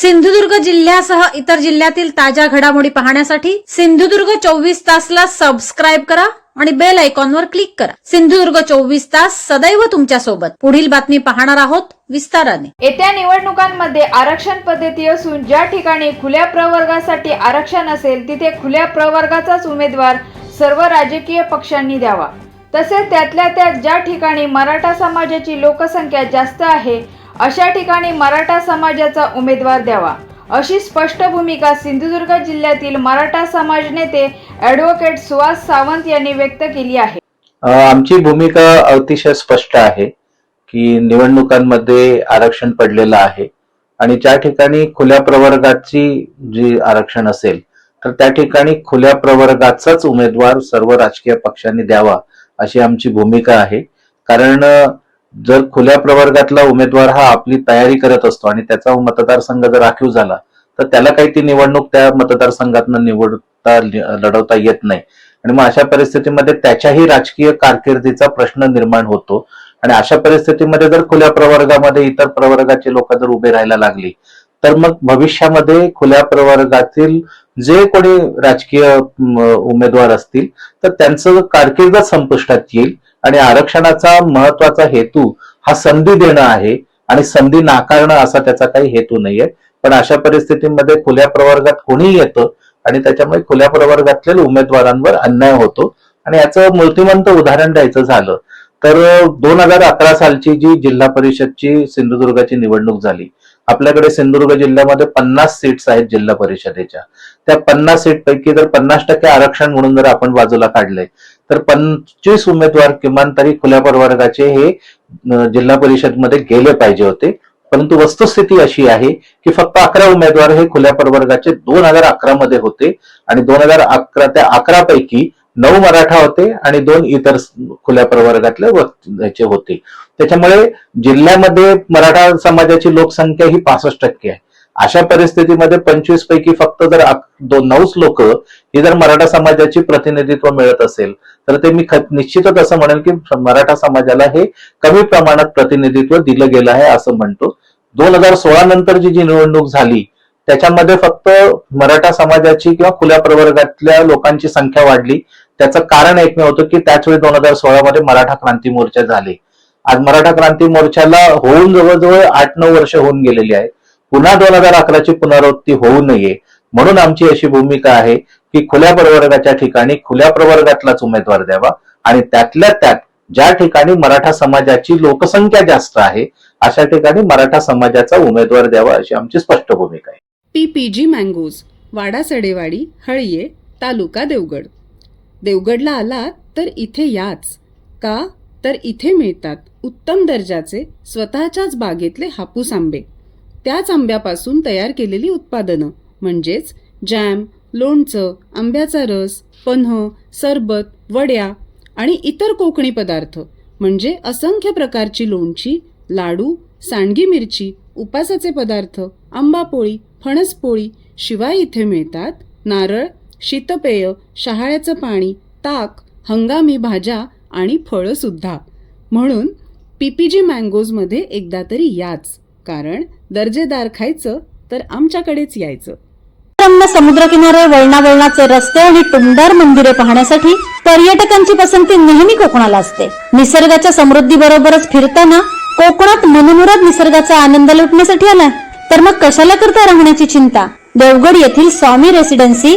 सिंधुदुर्ग जिल्ह्यासह इतर जिल्ह्यातील ताज्या घडामोडी पाहण्यासाठी सिंधुदुर्ग चोवीस तासला सबस्क्राईब करा आणि बेल आयकॉनवर क्लिक करा. सिंधुदुर्ग चोवीस तास सदैव तुमच्यासोबत. पुढील बातमी पाहणार आहोत विस्ताराने. येत्या निवडणुकांमध्ये आरक्षण पद्धती असून ज्या ठिकाणी खुल्या प्रवर्गासाठी आरक्षण असेल तिथे खुल्या प्रवर्गाचाच उमेदवार सर्व राजकीय पक्षांनी द्यावा. तसेच त्यातल्या त्यात ज्या ठिकाणी मराठा समाजाची लोकसंख्या जास्त आहे अशा ठिकाणी मराठा समाजाचा उमेदवार द्यावा अशी स्पष्ट भूमिका सिंधुदुर्ग जिल्ह्यातील मराठा समाज नेते ॲडव्होकेट सुहास सावंत यांनी व्यक्त केली आहे. आमची भूमिका अतिशय स्पष्ट आहे की निवडणुकांमध्ये आरक्षण पडलेलं आहे आणि ज्या ठिकाणी खुल्या प्रवर्गाची जी आरक्षण असेल तर त्या ठिकाणी खुल्या प्रवर्गाचाच उमेदवार सर्व राजकीय पक्षांनी द्यावा अशी आमची भूमिका आहे. कारण जर खुल्या प्रवर्गातला उमेदवार हा आपली तयारी करत असतो आणि त्याचा मतदारसंघ जर राखीव झाला तर त्याला काही ती निवडणूक त्या मतदारसंघातनं निवडता लढवता येत नाही. आणि मग अशा परिस्थितीमध्ये त्याच्याही राजकीय कारकिर्दीचा प्रश्न निर्माण होतो. आणि अशा परिस्थितीमध्ये जर खुल्या प्रवर्गामध्ये इतर प्रवर्गाचे लोक जर उभे राहायला लागली तर मग भविष्यामध्ये खुल्या प्रवर्गातील जे कोणी राजकीय उमेदवार असतील तर त्यांचं कारकिर्द संपुष्टात येईल. आणि आरक्षणाचा महत्त्वाचा हेतू हा संधी देणं आहे. आणि संधी नाकारणं असा त्याचा काही हेतू नाहीये. पण अशा परिस्थितीमध्ये खुल्या प्रवर्गात कोणीही येतं आणि त्याच्यामुळे खुल्या प्रवर्गातल्या उमेदवारांवर अन्याय होतो. आणि याचं मूर्तिमंत उदाहरण द्यायचं झालं तर दोन हजार अकरा सालची जी जिल्हा परिषदची सिंधुदुर्गाची निवडणूक झाली आपल्याकडे सिंधुदुर्ग जिल्ह्यामध्ये पन्नास सीट्स आहेत जिल्हा परिषदेच्या. त्या पन्नास सीट पैकी जर पन्नास टक्के आरक्षण म्हणून जर आपण बाजूला काढले तर पंचवीस उमेदवार किमान तरी खुल्या प्रवर्गाचे हे जिल्हा परिषदमध्ये गेले पाहिजे होते. परंतु वस्तुस्थिती अशी आहे की फक्त अकरा उमेदवार हे खुल्या प्रवर्गाचे दोन हजार अकरा मध्ये होते आणि दोन हजार अकरा त्या अकरा पैकी नऊ मराठा होते आणि दोन इतर खुल्या प्रवर्गातले ह्याचे होते. त्याच्यामुळे जिल्ह्यामध्ये मराठा समाजाची लोकसंख्या ही पासष्ट टक्के आहे. अशा परिस्थितीमध्ये पंचवीस पैकी फक्त जर दोन नऊच लोक ही जर मराठा समाजाची प्रतिनिधित्व मिळत असेल तर ते मी निश्चितच असं म्हणेल की मराठा समाजाला हे कमी प्रमाणात प्रतिनिधित्व दिलं गेलं आहे असं म्हणतो. दोन हजार सोळा नंतर जी जी निवडणूक झाली त्याच्यामध्ये फक्त मराठा समाजाची किंवा खुल्या प्रवर्गातल्या लोकांची संख्या वाढली त्याचं कारण एकमेव होतं की त्याच वेळी दोन हजार सोळा मध्ये मराठा क्रांती मोर्चा झाले. आज मराठा क्रांती मोर्चाला होऊन जवळजवळ आठ नऊ वर्ष होऊन गेलेली आहे. पुन्हा दोन हजार अकराची पुनरावृत्ती होऊ नये. म्हणून आमची अशी भूमिका आहे की खुल्या प्रवर्गाच्या ठिकाणी खुल्या प्रवर्गातलाच उमेदवार द्यावा आणि त्यातल्या त्यात ज्या ठिकाणी मराठा समाजाची लोकसंख्या जास्त आहे अशा ठिकाणी मराठा समाजाचा उमेदवार द्यावा अशी आमची स्पष्ट भूमिका आहे. PPG mangoes Wada Sadewadi Halye taluka Devgad. देवगडला आलात तर इथे याच. का? तर इथे मिळतात. उत्तम दर्जाचे स्वतःच्याच बागेतले हापूस आंबे. त्याच आंब्यापासून तयार केलेली उत्पादनं. म्हणजेच जॅम लोणचं आंब्याचा रस पन्ह सरबत वड्या आणि इतर कोकणी पदार्थ. म्हणजे असंख्य प्रकारची लोणची लाडू सांडगी मिरची उपासाचे पदार्थ आंबापोळी फणसपोळी शिवाय इथे मिळतात नारळ शीतपेय शहाळ्याचं पाणी ताक हंगामी भाज्या आणि फळं सुद्धा. म्हणून पीपीजी मँगोजमध्ये एकदा तरी याच. कारण दर्जेदार खायचं तर आमच्याकडेच यायचं. रम्य वळणा वळणावळणाचे रस्ते आणि टुमदार मंदिरे पाहण्यासाठी पर्यटकांची पसंती नेहमी कोकणाला असते. निसर्गाच्या समृद्धी बरोबरच फिरताना कोकणात मनमुराद निसर्गाचा आनंद लुटण्यासाठी आला तर मग कशाला करता राहण्याची चिंता? देवगड येथील Swami residency